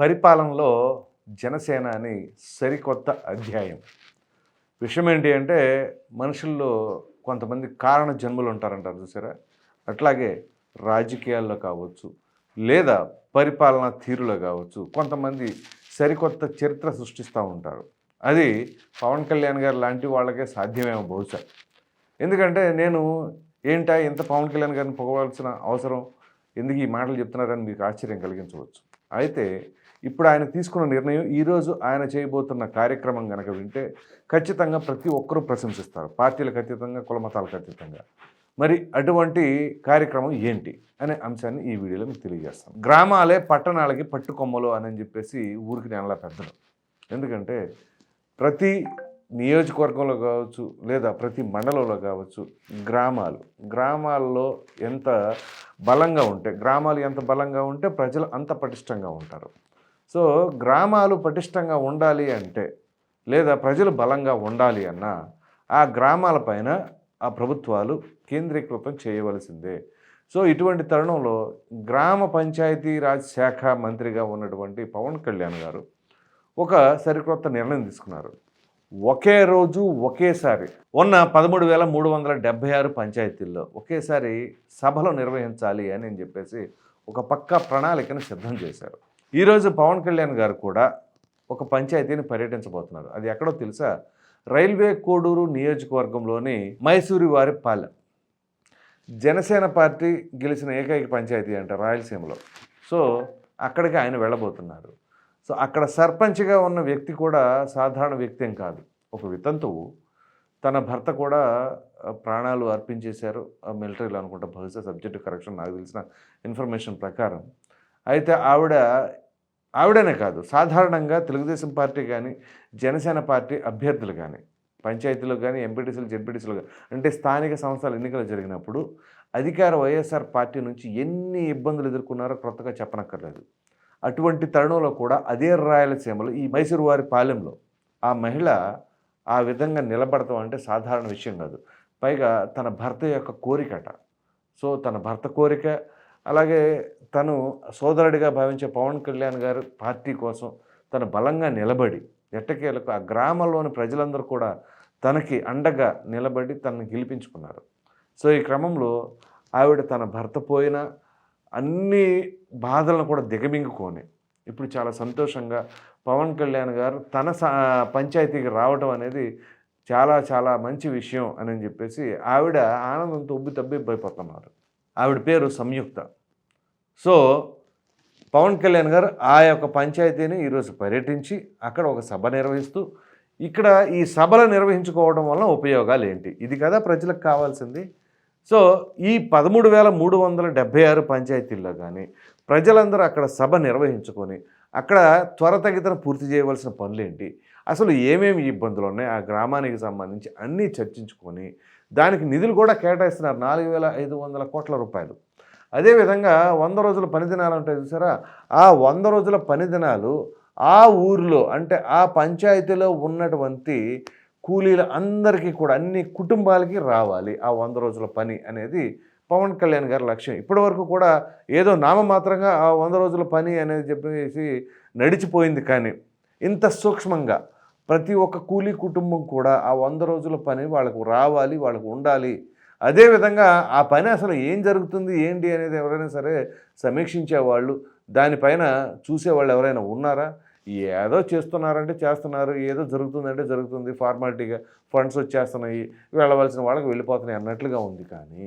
పరిపాలనలో జనసేన అని సరికొత్త అధ్యాయం. విషయం ఏంటి అంటే మనుషుల్లో కొంతమంది కారణ జన్మలు ఉంటారంటారు చూసారా? అట్లాగే రాజకీయాల్లో కావచ్చు లేదా పరిపాలనా తీరులో కావచ్చు కొంతమంది సరికొత్త చరిత్ర సృష్టిస్తూ ఉంటారు. అది పవన్ కళ్యాణ్ గారు లాంటి వాళ్ళకే సాధ్యమేమో బహుశా. ఎందుకంటే నేను ఏంటా ఇంత పవన్ కళ్యాణ్ గారిని పొగవలసిన అవసరం? ఎందుకు ఈ మాటలు చెప్తున్నారని మీకు ఆశ్చర్యం కలిగించవచ్చు. అయితే ఇప్పుడు ఆయన తీసుకున్న నిర్ణయం ఈరోజు ఆయన చేయబోతున్న కార్యక్రమం కనుక వింటే ఖచ్చితంగా ప్రతి ఒక్కరూ ప్రశంసిస్తారు. పార్టీలకు అతీతంగా కులమతాలకు అతీతంగా మరి అటువంటి కార్యక్రమం ఏంటి అనే అంశాన్ని ఈ వీడియోలో మీకు తెలియజేస్తాను గ్రామాలే పట్టణాలకి పట్టుకొమ్మలు అని చెప్పేసి ఊరికి నెలల పెద్దలు ఎందుకంటే ప్రతి నియోజకవర్గంలో కావచ్చు లేదా ప్రతి మండలంలో కావచ్చు గ్రామాలు గ్రామాల్లో ఎంత బలంగా ఉంటే గ్రామాలు ఎంత బలంగా ఉంటే ప్రజలు అంత పటిష్టంగా ఉంటారు. సో గ్రామాలు పటిష్టంగా ఉండాలి అంటే లేదా ప్రజలు బలంగా ఉండాలి అన్నా ఆ గ్రామాలపైన ఆ ప్రభుత్వాలు కేంద్రీకృతం చేయవలసిందే. సో ఇటువంటి తరుణంలో గ్రామ పంచాయతీ రాజ్ శాఖ మంత్రిగా ఉన్నటువంటి పవన్ కళ్యాణ్ గారు ఒక సరికొత్త నిర్ణయం తీసుకున్నారు. ఒకే రోజు ఒకేసారి ఉన్న పదమూడు వేల మూడు వందల డెబ్బై ఆరు పంచాయతీల్లో ఒకేసారి సభలు నిర్వహించాలి అని చెప్పేసి ఒక పక్క ప్రణాళికను సిద్ధం చేశారు. ఈరోజు పవన్ కళ్యాణ్ గారు కూడా ఒక పంచాయతీని పర్యటించబోతున్నారు. అది ఎక్కడో తెలుసా? రైల్వే కోడూరు నియోజకవర్గంలోని మైసూరి వారి పాలెం. జనసేన పార్టీ గెలిచిన ఏకైక పంచాయతీ అంట రాయలసీమలో. సో అక్కడికి ఆయన వెళ్ళబోతున్నారు. సో అక్కడ సర్పంచ్గా ఉన్న వ్యక్తి కూడా సాధారణ వ్యక్తి కాదు. ఒక వితంతువు. తన భర్త కూడా ప్రాణాలు అర్పించేశారు. ఆ మిలిటరీలో అనుకుంటా బహుశా సబ్జెక్టు కరెక్షన్ నాకు తెలిసిన ఇన్ఫర్మేషన్ ప్రకారం. అయితే ఆవిడ ఆవిడనే కాదు. సాధారణంగా తెలుగుదేశం పార్టీ కానీ జనసేన పార్టీ అభ్యర్థులు కానీ పంచాయతీలు కానీ ఎంపీటీసీలు జెడ్పీటీసీలు కానీ అంటే స్థానిక సంస్థల ఎన్నికలు జరిగినప్పుడు అధికార వైఎస్ఆర్ పార్టీ నుంచి ఎన్ని ఇబ్బందులు ఎదుర్కొన్నారో కొత్తగా చెప్పనక్కర్లేదు. అటువంటి తరుణంలో కూడా అదే రాయలసీమలో ఈ మైసూరు వారి పాలెంలో ఆ మహిళ ఆ విధంగా నిలబడతాం అంటే సాధారణ విషయం కాదు. పైగా తన భర్త యొక్క కోరికట. సో తన భర్త కోరిక అలాగే తను సోదరుడిగా భావించే పవన్ కళ్యాణ్ గారు పార్టీ కోసం తను బలంగా నిలబడి ఎట్టకేలకు ఆ గ్రామంలోని ప్రజలందరూ కూడా తనకి అండగా నిలబడి తనని గెలిపించుకున్నారు. సో ఈ క్రమంలో ఆవిడ తన భర్త పోయిన అన్ని బాధలను కూడా దిగమింగుకొని ఇప్పుడు చాలా సంతోషంగా పవన్ కళ్యాణ్ గారు తన పంచాయతీకి రావడం అనేది చాలా చాలా మంచి విషయం అని చెప్పేసి ఆవిడ ఆనందంతో ఉబ్బి తబ్బిబ్బైపోతున్నారు ఆవిడ పేరు సంయుక్త. సో పవన్ కళ్యాణ్ గారు ఆ యొక్క పంచాయతీని ఈరోజు పర్యటించి అక్కడ ఒక సభ నిర్వహిస్తూ ఇక్కడ ఈ సభలు నిర్వహించుకోవడం వల్ల ఉపయోగాలు ఏంటి? ఇది కదా ప్రజలకు కావాల్సింది. సో ఈ పదమూడు వేల మూడు వందల డెబ్భై ఆరు పంచాయతీల్లో కానీ ప్రజలందరూ అక్కడ సభ నిర్వహించుకొని అక్కడ త్వరతగితన పూర్తి చేయవలసిన పనులు ఏంటి? అసలు ఏమేమి ఇబ్బందులు ఉన్నాయి? ఆ గ్రామానికి సంబంధించి అన్నీ చర్చించుకొని దానికి నిధులు కూడా కేటాయిస్తున్నారు. నాలుగు వేల ఐదు వందల కోట్ల రూపాయలు. అదేవిధంగా వంద రోజుల పని దినాలు ఉంటాయి చూసారా? ఆ వంద రోజుల పని దినాలు ఆ ఊరిలో అంటే ఆ పంచాయతీలో ఉన్నటువంటి కూలీల అందరికీ కూడా అన్ని కుటుంబాలకి రావాలి ఆ వంద రోజుల పని అనేది పవన్ కళ్యాణ్ గారి లక్ష్యం. ఇప్పటివరకు కూడా ఏదో నామమాత్రంగా ఆ వంద రోజుల పని అనేది చెప్పేసి నడిచిపోయింది కానీ ఇంత సూక్ష్మంగా ప్రతి ఒక్క కూలీ కుటుంబం కూడా ఆ వంద రోజుల పని వాళ్ళకు రావాలి వాళ్ళకు ఉండాలి. అదేవిధంగా ఆ పని అసలు ఏం జరుగుతుంది ఏంటి అనేది ఎవరైనా సరే సమీక్షించేవాళ్ళు దానిపైన చూసేవాళ్ళు ఎవరైనా ఉన్నారా? ఏదో చేస్తున్నారంటే చేస్తున్నారు ఏదో జరుగుతుందంటే జరుగుతుంది ఫార్మాలిటీగా ఫండ్స్ వచ్చేస్తున్నాయి వెళ్ళవలసిన వాళ్ళకి వెళ్ళిపోతున్నాయి అన్నట్లుగా ఉంది. కానీ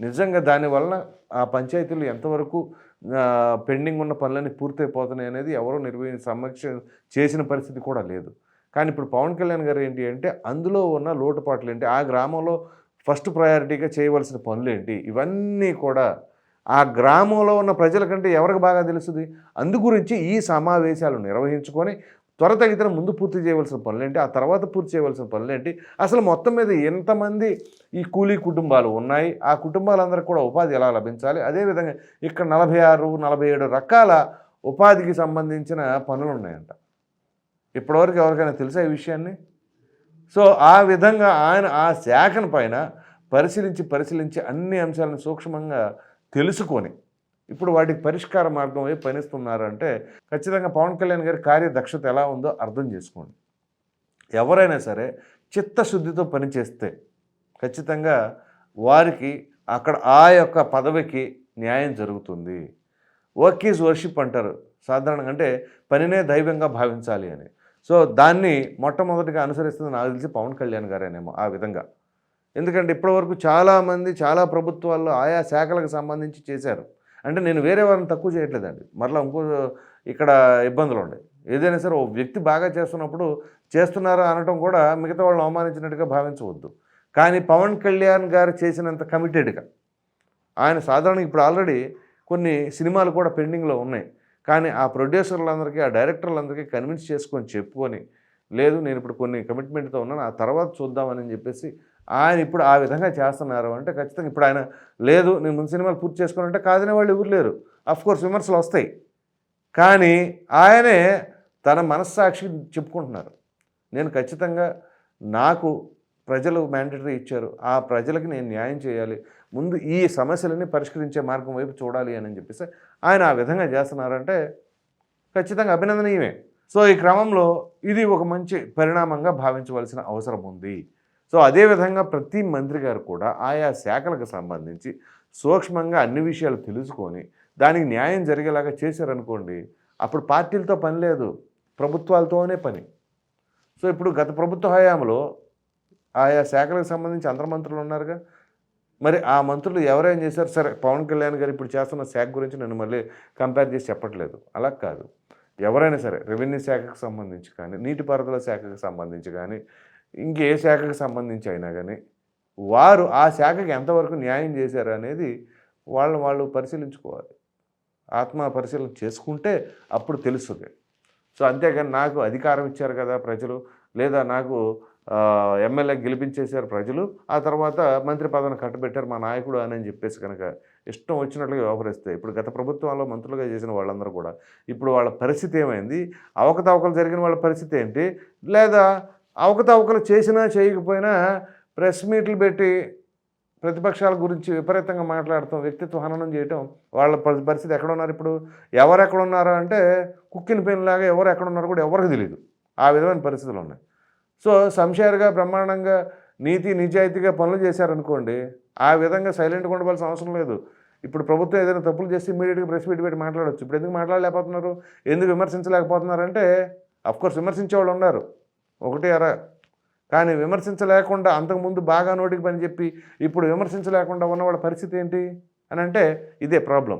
నిజంగా దానివలన ఆ పంచాయతీలు ఎంతవరకు పెండింగ్ ఉన్న పనులన్నీ పూర్తయిపోతున్నాయి అనేది ఎవరో నిర్వహి సమీక్ష చేసిన పరిస్థితి కూడా లేదు. కానీ ఇప్పుడు పవన్ కళ్యాణ్ గారు ఏంటి అంటే అందులో ఉన్న లోటుపాట్లు ఏంటి? ఆ గ్రామంలో ఫస్ట్ ప్రయారిటీగా చేయవలసిన పనులు ఏంటి? ఇవన్నీ కూడా ఆ గ్రామంలో ఉన్న ప్రజల కంటే ఎవరికి బాగా తెలుస్తుంది అందు గురించి ఈ సమావేశాలు నిర్వహించుకొని త్వరతగితన ముందు పూర్తి చేయవలసిన పనులేంటి ఆ తర్వాత పూర్తి చేయవలసిన పనులేంటి అసలు మొత్తం మీద ఎంతమంది ఈ కూలీ కుటుంబాలు ఉన్నాయి? ఆ కుటుంబాలందరికీ కూడా ఉపాధి ఎలా లభించాలి? అదేవిధంగా ఇక్కడ నలభై ఆరు నలభై ఏడు రకాల ఉపాధికి సంబంధించిన పనులు ఉన్నాయంట. ఇప్పటివరకు ఎవరికైనా తెలుసా ఈ విషయాన్ని? సో ఆ విధంగా ఆయన ఆ శాఖను పైన పరిశీలించి పరిశీలించి అన్ని అంశాలను సూక్ష్మంగా తెలుసుకొని ఇప్పుడు వాటికి పరిష్కార మార్గం వైపు పయనిస్తున్నారు అంటే ఖచ్చితంగా పవన్ కళ్యాణ్ గారి కార్యదక్షత ఎలా ఉందో అర్థం చేసుకోండి. ఎవరైనా సరే చిత్తశుద్ధితో పనిచేస్తే ఖచ్చితంగా వారికి అక్కడ ఆ యొక్క పదవికి న్యాయం జరుగుతుంది. వర్క్ ఈజ్ వర్షిప్ అంటారు. సాధారణంగా అంటే పనినే దైవంగా భావించాలి అని. సో దాన్ని మొట్టమొదటిగా అనుసరిస్తుంది నాకు తెలిసి పవన్ కళ్యాణ్ గారేనేమో ఆ విధంగా. ఎందుకంటే ఇప్పటివరకు చాలామంది చాలా ప్రభుత్వాల్లో ఆయా శాఖలకు సంబంధించి చేశారు. అంటే నేను వేరే వారిని తక్కువ చేయట్లేదండి. మరలా ఇంకో ఇక్కడ ఇబ్బందులు ఉన్నాయి. ఏదైనా సరే ఓ వ్యక్తి బాగా చేస్తున్నప్పుడు చేస్తున్నారా అనటం కూడా మిగతా వాళ్ళని అవమానించినట్టుగా భావించవద్దు. కానీ పవన్ కళ్యాణ్ గారు చేసినంత కమిటెడ్గా ఆయన సాధారణంగా ఇప్పుడు ఆల్రెడీ కొన్ని సినిమాలు కూడా పెండింగ్లో ఉన్నాయి. కానీ ఆ ప్రొడ్యూసర్లందరికీ ఆ డైరెక్టర్లందరికీ కన్విన్స్ చేసుకొని చెప్పుకొని లేదు నేను ఇప్పుడు కొన్ని కమిట్మెంట్తో ఉన్నాను ఆ తర్వాత చూద్దామని చెప్పేసి ఆయన ఇప్పుడు ఆ విధంగా చేస్తున్నారు అంటే ఖచ్చితంగా ఇప్పుడు ఆయన లేదు నేను ముందు సినిమాలు పూర్తి చేసుకోనంటే కాదనే వాళ్ళు ఎవరు లేరు. కోర్స్ విమర్శలు వస్తాయి. కానీ ఆయనే తన మనస్సాక్షి చెప్పుకుంటున్నారు. నేను ఖచ్చితంగా నాకు ప్రజలు మ్యాండేటరీ ఇచ్చారు. ఆ ప్రజలకి నేను న్యాయం చేయాలి. ముందు ఈ సమస్యలని పరిష్కరించే మార్గం వైపు చూడాలి అని చెప్పేసి ఆయన ఆ విధంగా చేస్తున్నారంటే ఖచ్చితంగా అభినందనీయమే. సో ఈ క్రమంలో ఇది ఒక మంచి పరిణామంగా భావించవలసిన అవసరం ఉంది. సో అదేవిధంగా ప్రతి మంత్రి గారు కూడా ఆయా శాఖలకు సంబంధించి సూక్ష్మంగా అన్ని విషయాలు తెలుసుకొని దానికి న్యాయం జరిగేలాగా చేశారనుకోండి అప్పుడు పార్టీలతో పని లేదు. ప్రభుత్వాలతోనే పని. సో ఇప్పుడు గత ప్రభుత్వ హయాంలో ఆయా శాఖలకు సంబంధించి అందరు మంత్రులు ఉన్నారుగా. మరి ఆ మంత్రులు ఎవరేం చేశారు? సరే పవన్ కళ్యాణ్ గారు ఇప్పుడు చేస్తున్న శాఖ గురించి నేను మళ్ళీ కంపేర్ చేసి చెప్పట్లేదు. అలా కాదు. ఎవరైనా సరే రెవెన్యూ శాఖకు సంబంధించి కానీ నీటిపారుదల శాఖకు సంబంధించి కానీ ఇంకే శాఖకు సంబంధించి అయినా కానీ వారు ఆ శాఖకి ఎంతవరకు న్యాయం చేశారు అనేది వాళ్ళని వాళ్ళు పరిశీలించుకోవాలి. ఆత్మ పరిశీలన చేసుకుంటే అప్పుడు తెలుస్తుంది. సో అంతేగాని నాకు అధికారం ఇచ్చారు కదా ప్రజలు లేదా నాకు ఎమ్మెల్యే గెలిపించేశారు ప్రజలు. ఆ తర్వాత మంత్రి పదవిని కట్టబెట్టారు మా నాయకుడు అని చెప్పేసి కనుక ఇష్టం వచ్చినట్లుగా వ్యవహరిస్తే ఇప్పుడు గత ప్రభుత్వంలో మంత్రులుగా చేసిన వాళ్ళందరూ కూడా ఇప్పుడు వాళ్ళ పరిస్థితి ఏమైంది? అవకతవకలు జరిగిన వాళ్ళ పరిస్థితి ఏంటి? లేదా అవకతవకలు చేసినా చేయకపోయినా ప్రెస్ మీట్లు పెట్టి ప్రతిపక్షాల గురించి విపరీతంగా మాట్లాడటం వ్యక్తిత్వ హననం చేయటం వాళ్ళ పరి- పరిస్థితి ఎక్కడ ఉన్నారు ఇప్పుడు? ఎవరు ఎక్కడ అంటే కుక్కిన పెయిన్లాగా ఎవరు ఎక్కడ ఉన్నారో కూడా ఎవరికి తెలియదు ఆ విధమైన పరిస్థితులు ఉన్నాయి. సో సంశయాలుగా బ్రహ్మాండంగా నీతి నిజాయితీగా పనులు చేశారనుకోండి ఆ విధంగా సైలెంట్గా ఉండవలసిన అవసరం లేదు. ఇప్పుడు ప్రభుత్వం ఏదైనా తప్పులు చేస్తే ఇమీడియట్గా ప్రెస్ మీట్ పెట్టి మాట్లాడవచ్చు ఇప్పుడు ఎందుకు మాట్లాడలేకపోతున్నారు? ఎందుకు విమర్శించలేకపోతున్నారంటే అఫ్కోర్స్ విమర్శించే వాళ్ళు ఉన్నారు. ఒకటి అర కానీ విమర్శించలేకుండా అంతకుముందు బాగా నోటికి పని చెప్పి ఇప్పుడు విమర్శించలేకుండా ఉన్న వాళ్ళ పరిస్థితి ఏంటి? అని అంటే ఇదే ప్రాబ్లం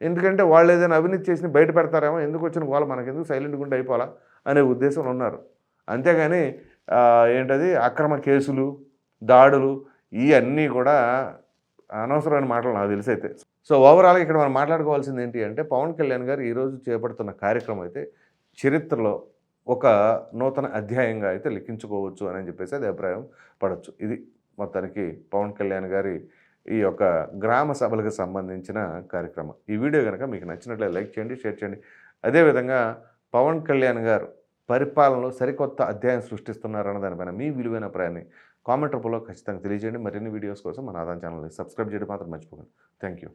ఎందుకంటే వాళ్ళు ఏదైనా అవినీతి చేసి బయట పెడతారేమో ఎందుకు వచ్చిన వాళ్ళు మనకెందుకు సైలెంట్గా ఉండి అయిపోవాలా? అనే ఉద్దేశంలో ఉన్నారు. అంతేగాని ఏంటది? అక్రమ కేసులు దాడులు ఇవన్నీ కూడా అనవసరమైన మాటలు నాకు తెలిసి అయితే సో ఓవరాల్గా ఇక్కడ మనం మాట్లాడుకోవాల్సింది ఏంటి అంటే పవన్ కళ్యాణ్ గారు ఈరోజు చేపడుతున్న కార్యక్రమం అయితే చరిత్రలో ఒక నూతన అధ్యాయంగా అయితే లిఖించుకోవచ్చు అని చెప్పేసి అది అభిప్రాయం పడవచ్చు ఇది మొత్తానికి పవన్ కళ్యాణ్ గారి ఈ యొక్క గ్రామ సభలకు సంబంధించిన కార్యక్రమం. ఈ వీడియో కనుక మీకు నచ్చినట్లయితే లైక్ చేయండి షేర్ చేయండి. అదేవిధంగా పవన్ కళ్యాణ్ గారు పరిపాలనలో సరికొత్త అధ్యాయం సృష్టిస్తున్నారన్న దానిపైన మీ విలువైన ప్రయాణాన్ని కామెంట్ రూపంలో ఖచ్చితంగా తెలియజేయండి. మరిన్ని వీడియోస్ కోసం మన ఆదాయం ఛానల్ని సబ్స్క్రైబ్ చేయడం మాత్రం మర్చిపోకండి. Thank you